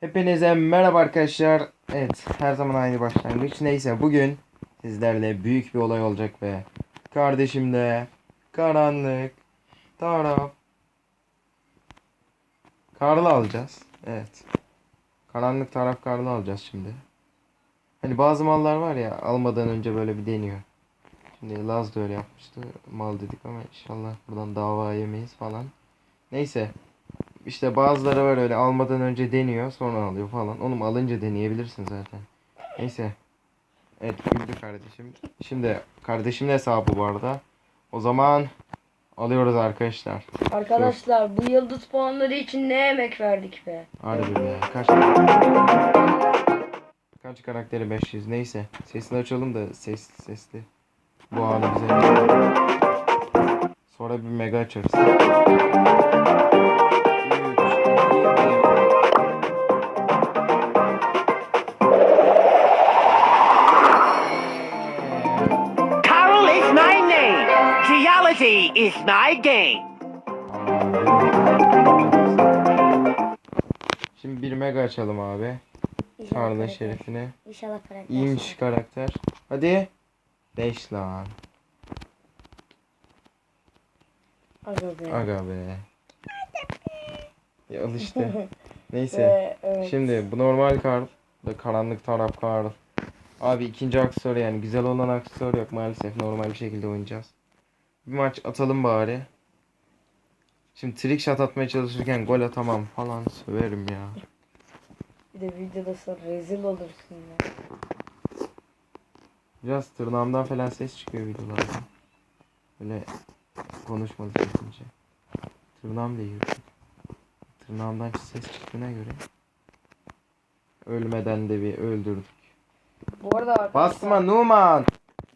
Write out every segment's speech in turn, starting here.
Hepinize merhaba arkadaşlar. Evet her zaman aynı başlangıç. Neyse bugün sizlerle büyük bir olay olacak ve kardeşimle karanlık taraf Karlı alacağız. Evet. Karanlık taraf karlı alacağız şimdi. Hani bazı mallar var ya almadan önce böyle bir deniyor. Şimdi Laz da öyle yapmıştı. Mal dedik ama inşallah buradan dava yemeyiz falan. Neyse. İşte bazıları var öyle almadan önce deniyor sonra alıyor falan. Oğlum alınca deneyebilirsin zaten. Neyse. Evet güldü kardeşim. Şimdi kardeşimin hesabı bu arada. O zaman alıyoruz arkadaşlar. Arkadaşlar bu yıldız puanları için ne emek verdik be. Harbi be. Kaç Kaç karakteri 500 neyse. Sesini açalım da ses sesli. Bu anı bize. Sonra bir mega açarız. Geology is my game. Şimdi bir mega açalım abi. Tanrı'nın şerefine. İnşallah karakter. İyiymiş karakter. Hadi. 5 lan. Aga be. Aga be. Ya al işte. Neyse. Ve, evet. Şimdi bu normal kar. Bu da karanlık taraf kar. Abi ikinci aksesuar yani güzel olan aksesuar yok maalesef normal bir şekilde oynayacağız. Bir maç atalım bari. Şimdi trick shot atmaya çalışırken gol atamam falan söverim ya. Bir de videoda sonra rezil olursun ya. Biraz tırnağımdan falan ses çıkıyor videolarda. Böyle konuşmadı çekince. Tırnağım değiyor. Tırnağımdan ses çıktığına göre ölmeden de bir öldürdük. Bu arada arkadaşlar. Basma Numan.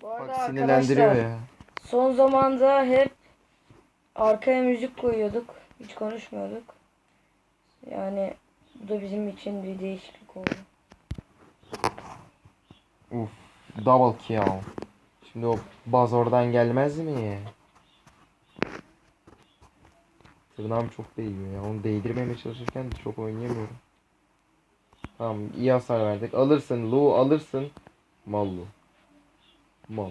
Bu arada Bak sinirlendiriyor arkadaşlar, ya. Son zamanda hep arkaya müzik koyuyorduk. Hiç konuşmuyorduk. Yani bu da bizim için bir değişiklik oldu. Uf, double kill. Şimdi o baz oradan gelmez mi? Tırnağım çok değiyor ya. Onu değdirmemeye çalışırken de çok oynayamıyorum. Tamam iyi hasar verdik. Alırsın Lu alırsın. Mal Lu. Mal.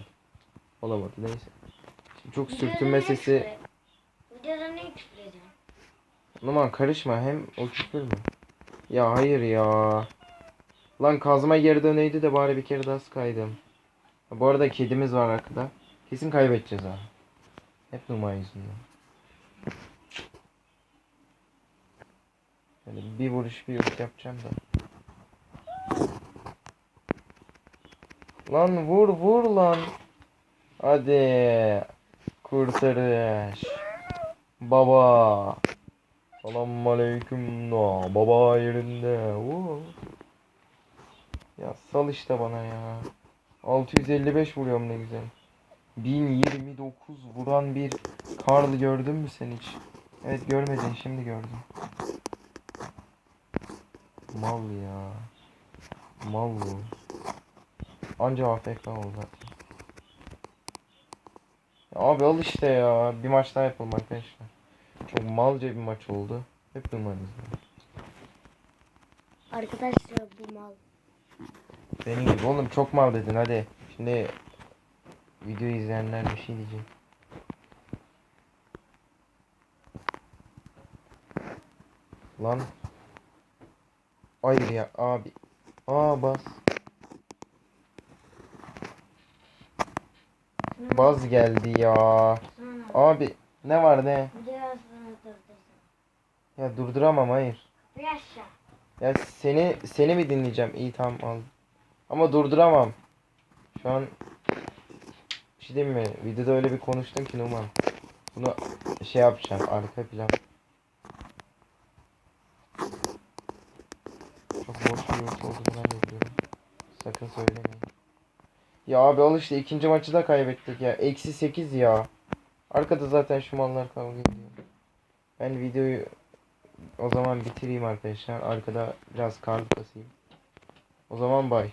Olamadı neyse. Çok sürtünme sesi. Videoda ne küfür ediyorsun? Numan karışma hem o küfür mü? Ya hayır ya. Lan kazma geri döneydi de bari bir kere daha sıkaydım. Ha, Bu arada kedimiz var arkada. Kesin kaybedeceğiz ha. Hep Numan yüzünden. Yani bir vuruş bir vuruş yapacağım da. Lan vur vur lan. Hadi. Kurtarış. Baba. Selam aleyküm no. Baba yerinde. Oo. Ya sal işte bana ya. 655 vuruyorum ne güzel. 1029 vuran bir Karl gördün mü sen hiç? Evet görmedin şimdi gördüm. Mal ya. Mal bu. Anca AFK oldu abi al işte ya. Bir maç daha yapalım arkadaşlar. Çok malca bir maç oldu. Hep var. Arkadaşlar bu mal. Senin gibi oğlum çok mal dedin hadi. Şimdi video izleyenler bir şey diyecek. Lan. Hayır ya abi. Aa bas. Baz geldi ya. Abi ne var ne? Ya durduramam hayır. Ya seni seni mi dinleyeceğim? İyi tamam al. Ama durduramam. Şu an bir şey diyeyim mi? Videoda öyle bir konuştum ki Numan. Bunu şey yapacağım arka plan. Çok boş bir yurt olduğundan biliyorum. Sakın söylemeyin. Ya abi al işte ikinci maçı da kaybettik ya. Eksi 8 ya. Arkada zaten şu mallar kavga ediyor. Ben videoyu o zaman bitireyim arkadaşlar. Arkada biraz karlı kasayım. O zaman bay.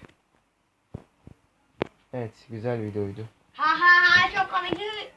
Evet güzel videoydu. Ha ha ha çok komik.